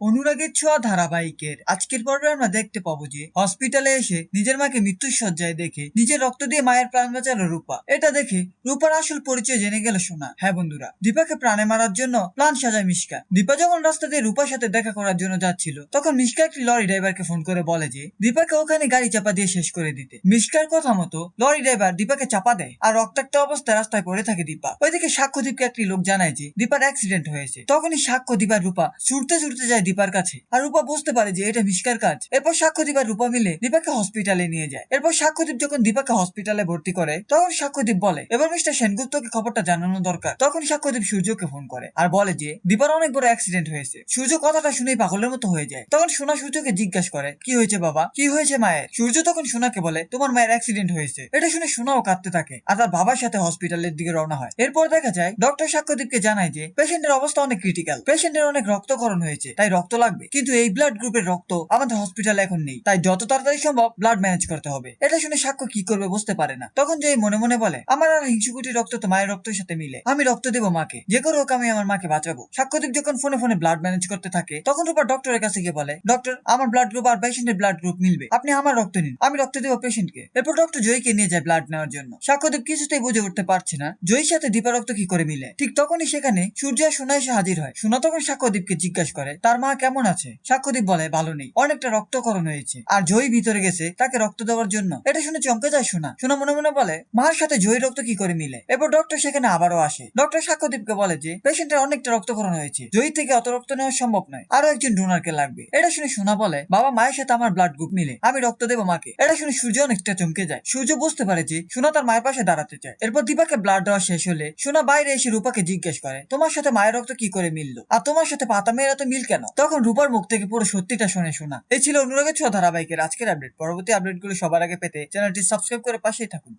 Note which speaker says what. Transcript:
Speaker 1: অনুরাগের ছোঁয়া ধারাবাহিকের। আজকের পর্বে আমরা দেখতে পাবো যে, হসপিটালে এসে নিজের মাকে মৃত্যুর সজ্জায় দেখে নিজের রক্ত দিয়ে মায়ের প্রাণ বাঁচালো রূপা। এটা দেখে রূপার আসল পরিচয় জেনে গেল সোনা। হ্যাঁ বন্ধুরা, দীপাকে প্রাণে মারার জন্য প্ল্যান সাজায় মিশকা। দীপা যখন রাস্তা দিয়ে রূপার সাথে দেখা করার জন্য যাচ্ছিল, তখন মিশকা একটি লরি ড্রাইভারকে ফোন করে বলে যে, দীপাকে ওখানে গাড়ি চাপা দিয়ে শেষ করে দিতে। মিশকার কথা মতো লরি ড্রাইভার দীপাকে চাপা দেয়। আর রক্তাক্ত অবস্থায় রাস্তায় পড়ে থাকে দীপা। ওইদিকে সাক্ষ্যদীপকে একটি লোক জানায় যে, দীপার অ্যাক্সিডেন্ট হয়েছে। তখনই সাক্ষ্য দীপার রূপা ছুটতে ছুটতে যায় দীপার কাছে। আর রূপা বুঝতে পারে যে এটা মিশকার কাজ। এরপর সাক্ষ্যদীপ আর রূপা মিলে দীপাকে হসপিটালে নিয়ে যায়। এরপর সাক্ষ্যদীপ যখন দীপাকে হসপিটালে ভর্তি করে, তখন সাক্ষ্যদীপ বলে, এবার মিস্টার সেনগুপ্তকে খবরটা জানানো দরকার। তখন সাক্ষ্যদীপ সূর্যকে ফোন করে আর বলে যে, দীপার অনেক বড় অ্যাক্সিডেন্ট হয়েছে। সূর্য কথাটা শুনেই পাগলের মতো হয়ে যায়। তখন সোনা সূর্যকে জিজ্ঞাসা করে, কি হয়েছে বাবা? কি হয়েছে মায়ের? সূর্য তখন সোনাকে বলে, তোমার মায়ের অ্যাক্সিডেন্ট হয়েছে। এটা শুনে সোনাও কাঁদতে থাকে আর তার বাবার সাথে হসপিটালের দিকে রওনা হয়। এরপর দেখা যায় ডক্টর সাক্ষ্যদীপকে জানায় যে পেশেন্টের অবস্থা অনেক ক্রিটিক্যাল পেশেন্টের অনেক রক্তকরণ হয়েছে, তাই রক্ত লাগবে। কিন্তু এই ব্লাড গ্রুপের রক্ত আমাদের হসপিটালে এখন নেই। তাই যত তাড়াতাড়ি সম্ভব ব্লাড ম্যানেজ করতে হবে। এটা শুনে সাক্ষ্য কি করবে বুঝতে পারে না। তখন যে মনে মনে বলে, আমার আর হিংসুকুটির রক্ত তো মায়ের রক্তের সাথে মিলে। আমি রক্ত দেবো মাকে। যে করে হোক আমি আমার মাকে বাঁচাবো। সাক্ষ্যদীপ যখন ফোনে ফোনে ব্লাড ম্যানেজ করতে থাকে, তখন রূপা ডক্টরের কাছে গিয়ে বলে ডক্টর আমার ব্লাড গ্রুপ আর পেশেন্টের ব্লাড গ্রুপ মিলবে। আপনি আমার রক্ত নিন। আমি রক্ত দেবো পেশেন্টকে এরপর ডক্টর জয়ীকে নিয়ে যায় ব্লাড নেওয়ার জন্য। সাক্ষ্যদীপ কিছুতেই বুঝে উঠতে পারছে না, জয়ীর সাথে দীপা রক্ত কি করে মিলে? ঠিক তখনই সেখানে সূর্য সোনা এসে হাজির হয়। সোনা তখন সাক্ষ্যদীপকে জিজ্ঞাসা করে, তার মা কেমন আছে? সাক্ষ্যদীপ বলে, ভালো নেই। অনেকটা রক্তকরণ হয়েছে। আর জয়ী ভিতরে গেছে, তাকে রক্ত দেওয়ার জন্য। এটা শুনে চমকে যায় সোনা। সোনা মনে মনে বলে, মার সাথে জয়ী রক্ত কি করে মিলে? এরপর ডক্টর সেখানে আবারও আসে। ডক্টর সাক্ষ্যদীপকে বলে যে পেশেন্টের অনেকটা রক্তকরণ হয়েছে। জয়ী থেকে অত রক্ত নেওয়া সম্ভব নয়। আরও একজন ডোনারকে লাগবে। এটা শুনে সোনা বলে, বাবা, মায়ের সাথে আমার ব্লাড গ্রুপ মিলে। আমি রক্ত দেবো মাকে। এটা শুনে সূর্য অনেকটা চমকে যায়। সূর্য বুঝতে পারে যে, সোনা তার মায়ের পাশে দাঁড়াতে চায়। এরপর দীপাকে ব্লাড দেওয়া শেষ হলে, সোনা বাইরে এসে রূপাকে জিজ্ঞেস করে, তোমার সাথে মায়ের রক্ত কি করে মিললো? আর তোমার সাথে পাতা মেয়েরা তো মিল কেন? তখন রূপার মুখ থেকে পুরো সত্যিটা শুনে শোনা এই ছিল অনুরাগের ছ ধারাবাহিকের আজকের আপডেট পরবর্তী আপডেটগুলো সবার আগে পেতে চ্যানেলটি সাবস্ক্রাইব করে পাশেই থাকুন।